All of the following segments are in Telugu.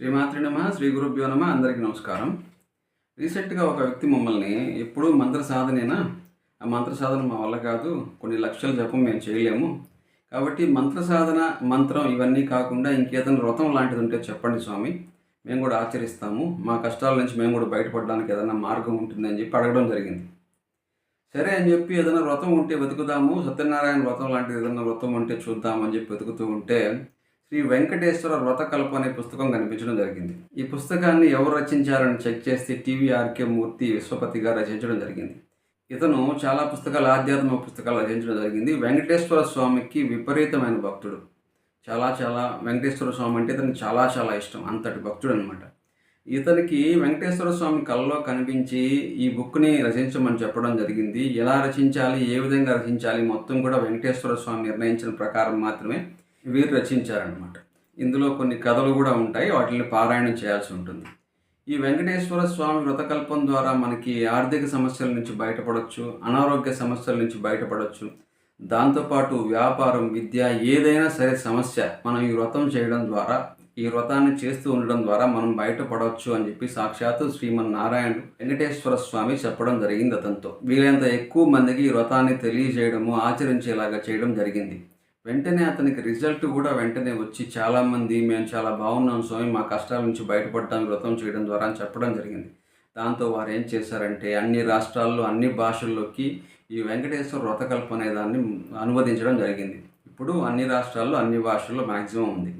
శ్రీమాతృ నమ శ్రీ గురుభ్యో నమ అందరికీ నమస్కారం. రీసెంట్గా ఒక వ్యక్తి మమ్మల్ని ఎప్పుడూ మంత్ర సాధనేనా? ఆ మంత్ర సాధన మా వల్ల కాదు కొన్ని లక్షల జపం మేము చేయలేము. కాబట్టి మంత్ర సాధన మంత్రం ఇవన్నీ కాకుండా ఇంకేదైనా వ్రతం లాంటిది ఉంటే చెప్పండి స్వామి. మేము కూడా ఆచరిస్తాము. మా కష్టాల నుంచి మేము కూడా బయటపడడానికి ఏదైనా మార్గం ఉంటుందని చెప్పి అడగడం జరిగింది. సరే అని చెప్పి ఏదైనా వ్రతం ఉంటే వెతుకుదాము. సత్యనారాయణ వ్రతం లాంటిది ఏదైనా వ్రతం ఉంటే చూద్దాం అని చెప్పి వెతుకుతూ ఉంటే శ్రీ వెంకటేశ్వర వ్రతకల్ప అనే పుస్తకం కనిపించడం జరిగింది. ఈ పుస్తకాన్ని ఎవరు రచించారని చెక్ చేస్తే టీవీఆర్కే మూర్తి విశ్వపతి గారు రచించడం జరిగింది. ఇతను చాలా పుస్తకాలు ఆధ్యాత్మిక పుస్తకాలు రచించడం జరిగింది. వెంకటేశ్వర స్వామికి విపరీతమైన భక్తుడు. చాలా చాలా వెంకటేశ్వర స్వామి అంటే ఇతనికి చాలా చాలా ఇష్టం. అంతటి భక్తుడు అనమాట ఇతనికి వెంకటేశ్వర స్వామి కళ్ళలో కనిపించి ఈ బుక్ని రచించమని చెప్పడం జరిగింది. ఎలా రచించాలి ఏ విధంగా రచించాలి మొత్తం కూడా వెంకటేశ్వర స్వామి నిర్ణయించిన ప్రకారం మాత్రమే వీరు రచించారనమాట ఇందులో కొన్ని కథలు కూడా ఉంటాయి వాటిని పారాయణం చేయాల్సి ఉంటుంది. ఈ వెంకటేశ్వర స్వామి వ్రతకల్పం ద్వారా మనకి ఆర్థిక సమస్యల నుంచి బయటపడవచ్చు అనారోగ్య సమస్యల నుంచి బయటపడవచ్చు దాంతోపాటు వ్యాపారం విద్య ఏదైనా సరే సమస్య మనం ఈ వ్రతం చేయడం ద్వారా ఈ వ్రతాన్ని చేస్తూ ఉండడం ద్వారా మనం బయటపడవచ్చు అని చెప్పి సాక్షాత్తు శ్రీమన్నారాయణుడు వెంకటేశ్వర స్వామి చెప్పడం జరిగింది అతనితో. వీలైనంత ఎక్కువ మందికి ఈ వ్రతాన్ని తెలియజేయడము ఆచరించేలాగా చేయడం జరిగింది. వెంటనే అతనికి రిజల్ట్ కూడా వెంటనే వచ్చి చాలామంది మేము చాలా బాగున్నాం స్వామి మా కష్టాల నుంచి బయటపడడం వ్రతం చేయడం ద్వారా అని చెప్పడం జరిగింది. దాంతో వారు ఏం చేశారంటే అన్ని రాష్ట్రాల్లో అన్ని భాషల్లోకి ఈ వెంకటేశ్వర వ్రతకల్ప అనే దాన్ని అనువదించడం జరిగింది. ఇప్పుడు అన్ని రాష్ట్రాల్లో అన్ని భాషల్లో మ్యాక్సిమం ఉంది.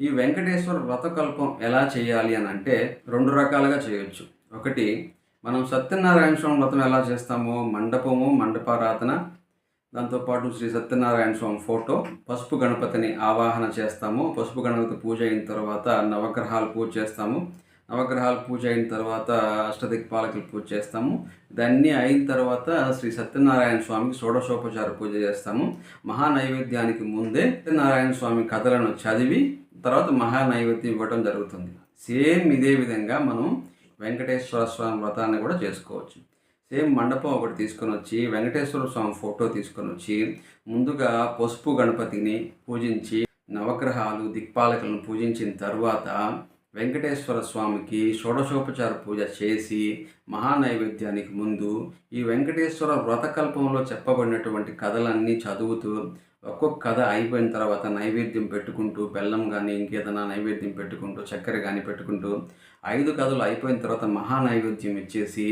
ఈ వెంకటేశ్వర వ్రతకల్పం ఎలా చేయాలి అని అంటే రెండు రకాలుగా చేయొచ్చు. ఒకటి మనం సత్యనారాయణ స్వామి వ్రతం ఎలా చేస్తామో మండపము మండపారాధన దాంతోపాటు శ్రీ సత్యనారాయణ స్వామి ఫోటో పసుపు గణపతిని ఆవాహన చేస్తాము. పసుపు గణపతి పూజ అయిన తర్వాత నవగ్రహాలు పూజ చేస్తాము. నవగ్రహాలు పూజ అయిన తర్వాత అష్టదిక్పాలకులు పూజ చేస్తాము. ఇదన్నీ అయిన తర్వాత శ్రీ సత్యనారాయణ స్వామికి షోడశోపచార పూజ చేస్తాము. మహా నైవేద్యానికి ముందే సత్యనారాయణ స్వామి కథలను చదివి తర్వాత మహా నైవేద్యం ఇవ్వడం జరుగుతుంది. సేమ్ ఇదే విధంగా మనం వెంకటేశ్వర స్వామి వ్రతాన్ని కూడా చేసుకోవచ్చు. సేమ్ మండపం ఒకటి తీసుకొని వచ్చి వెంకటేశ్వర స్వామి ఫోటో తీసుకొని వచ్చి ముందుగా పసుపు గణపతిని పూజించి నవగ్రహాలు దిక్పాలకులను పూజించిన తర్వాత వెంకటేశ్వర స్వామికి షోడశోపచార పూజ చేసి మహానైవేద్యానికి ముందు ఈ వెంకటేశ్వర వ్రతకల్పంలో చెప్పబడినటువంటి కథలన్నీ చదువుతూ ఒక్కొక్క కథ అయిపోయిన తర్వాత నైవేద్యం పెట్టుకుంటూ బెల్లం కానీ ఇంకేదైనా నైవేద్యం పెట్టుకుంటూ చక్కెర కానీ పెట్టుకుంటూ ఐదు కథలు అయిపోయిన తర్వాత మహానైవేద్యం ఇచ్చేసి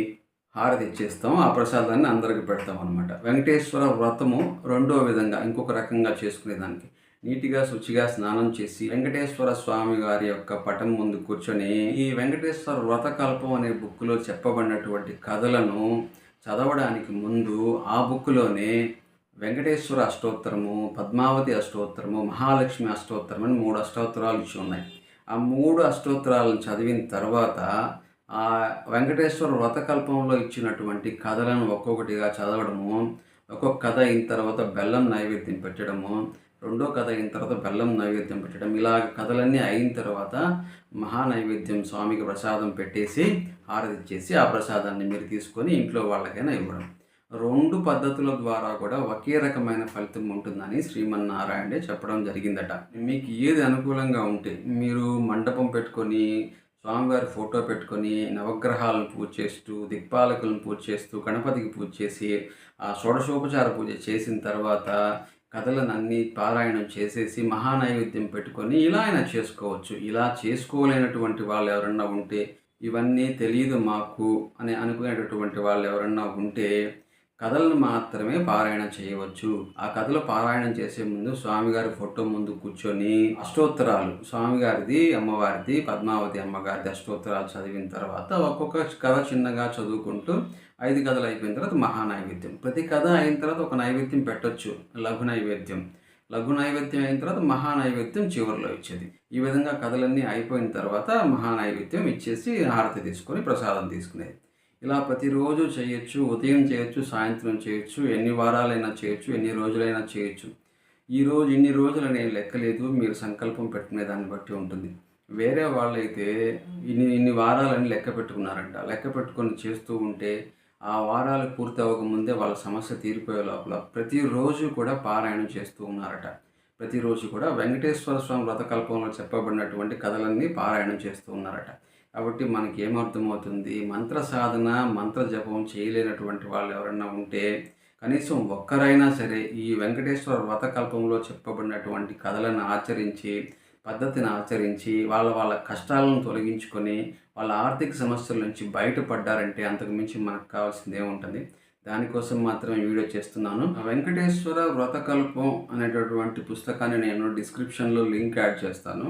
హారతి ఇచ్చేస్తాం. ఆ ప్రసాదాన్ని అందరికి పెడతాం అనమాట వెంకటేశ్వర వ్రతము రెండో విధంగా ఇంకొక రకంగా చేసుకునేదానికి నీటిగా శుచిగా స్నానం చేసి వెంకటేశ్వర స్వామి గారి యొక్క పటం ముందు కూర్చొని ఈ వెంకటేశ్వర వ్రతకల్పం అనే బుక్లో చెప్పబడినటువంటి కథలను చదవడానికి ముందు ఆ బుక్లోనే వెంకటేశ్వర అష్టోత్తరము పద్మావతి అష్టోత్తరము మహాలక్ష్మి అష్టోత్తరం అని మూడు అష్టోత్తరాలు ఇచ్చి ఉన్నాయి. ఆ మూడు అష్టోత్తరాలను చదివిన తర్వాత ఆ వెంకటేశ్వర వ్రతకల్పంలో ఇచ్చినటువంటి కథలను ఒక్కొక్కటిగా చదవడము ఒక్కొక్క కథ అయిన తర్వాత బెల్లం నైవేద్యం పెట్టడము రెండో కథ అయిన తర్వాత బెల్లం నైవేద్యం పెట్టడం ఇలా కథలన్నీ అయిన తర్వాత మహా నైవేద్యం స్వామికి ప్రసాదం పెట్టేసి హారతి చేసి ఆ ప్రసాదాన్ని మీరు తీసుకొని ఇంట్లో వాళ్ళకైనా ఇవ్వడం. రెండు పద్ధతుల ద్వారా కూడా ఒకే రకమైన ఫలితం ఉంటుందని శ్రీమన్నారాయణే చెప్పడం జరిగిందట. మీకు ఏది అనుకూలంగా ఉంటే మీరు మండపం పెట్టుకొని స్వామివారి ఫోటో పెట్టుకొని నవగ్రహాలను పూజ చేస్తూ దిక్పాలకులను పూజ చేస్తూ గణపతికి పూజ చేసి ఆ షోడశోపచార పూజ చేసిన తర్వాత కథలను అన్ని పారాయణం చేసేసి మహానైవేద్యం పెట్టుకొని ఇలా అయినా చేసుకోవచ్చు. ఇలా చేసుకోలేనటువంటి వాళ్ళు ఎవరన్నా ఉంటే ఇవన్నీ తెలియదు మాకు అని అనుకునేటటువంటి వాళ్ళు ఎవరన్నా ఉంటే కథలను మాత్రమే పారాయణం చేయవచ్చు. ఆ కథలు పారాయణం చేసే ముందు స్వామిగారి ఫోటో ముందు కూర్చొని అష్టోత్తరాలు. స్వామిగారిది అమ్మవారిది పద్మావతి అమ్మగారిది అష్టోత్తరాలు చదివిన తర్వాత ఒక్కొక్క కథ చిన్నగా చదువుకుంటూ ఐదు కథలు అయిపోయిన తర్వాత మహానైవేద్యం. ప్రతి కథ అయిన తర్వాత ఒక నైవేద్యం పెట్టొచ్చు. లఘు నైవేద్యం. లఘు నైవేద్యం అయిన తర్వాత మహా నైవేద్యం చివరిలో ఇచ్చేది. ఈ విధంగా కథలన్నీ అయిపోయిన తర్వాత మహానైవేద్యం ఇచ్చేసి హారతి తీసుకొని ప్రసాదం తీసుకునేది. ఇలా ప్రతిరోజు చేయొచ్చు ఉదయం చేయొచ్చు సాయంత్రం చేయొచ్చు ఎన్ని వారాలైనా చేయొచ్చు ఎన్ని రోజులైనా చేయొచ్చు. ఈరోజు ఇన్ని రోజులు నేను లెక్కలేదు మీరు సంకల్పం పెట్టుకునే దాన్ని బట్టి ఉంటుంది. వేరే వాళ్ళైతే ఇన్ని ఇన్ని వారాలని లెక్క పెట్టుకున్నారంట. లెక్క పెట్టుకొని చేస్తూ ఉంటే ఆ వారాలు పూర్తి అవ్వకముందే వాళ్ళ సమస్య తీరిపోయే లోపల ప్రతిరోజు కూడా పారాయణం చేస్తూ ఉన్నారట. ప్రతిరోజు కూడా వెంకటేశ్వర స్వామి వ్రతకల్పంలో చెప్పబడినటువంటి కథలన్నీ పారాయణం చేస్తూ ఉన్నారట. కాబట్టి మనకి ఏమర్థమవుతుంది మంత్ర సాధన మంత్ర జపం చేయలేనటువంటి వాళ్ళు ఎవరైనా ఉంటే కనీసం ఒక్కరైనా సరే ఈ వెంకటేశ్వర వ్రతకల్పంలో చెప్పబడినటువంటి కథలను ఆచరించి పద్ధతిని ఆచరించి వాళ్ళ వాళ్ళ కష్టాలను తొలగించుకొని వాళ్ళ ఆర్థిక సమస్యల నుంచి బయటపడ్డారంటే అంతకుమించి మనకు కావాల్సింది ఏముంటుంది? దానికోసం మాత్రమే వీడియో చేస్తున్నాను. ఆ వెంకటేశ్వర వ్రతకల్పం అనేటటువంటి పుస్తకాన్ని నేను డిస్క్రిప్షన్లో లింక్ యాడ్ చేస్తాను.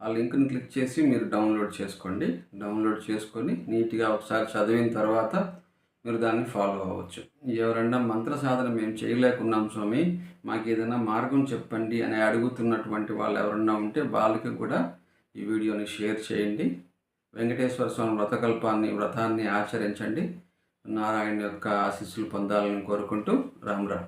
ఆ లింక్ని క్లిక్ చేసి మీరు డౌన్లోడ్ చేసుకోండి. డౌన్లోడ్ చేసుకొని నీట్గా ఒకసారి చదివిన తర్వాత మీరు దాన్ని ఫాలో అవ్వచ్చు. ఎవరన్నా మంత్ర సాధన మేము చేయలేకున్నాం స్వామి మాకు ఏదైనా మార్గం చెప్పండి అని అడుగుతున్నటువంటి వాళ్ళు ఎవరన్నా ఉంటే వాళ్ళకి కూడా ఈ వీడియోని షేర్ చేయండి. వెంకటేశ్వర స్వామి వ్రతకల్పాన్ని వ్రతాన్ని ఆచరించండి. నారాయణ యొక్క ఆశీస్సులు పొందాలని కోరుకుంటూ రామ్ రామ్.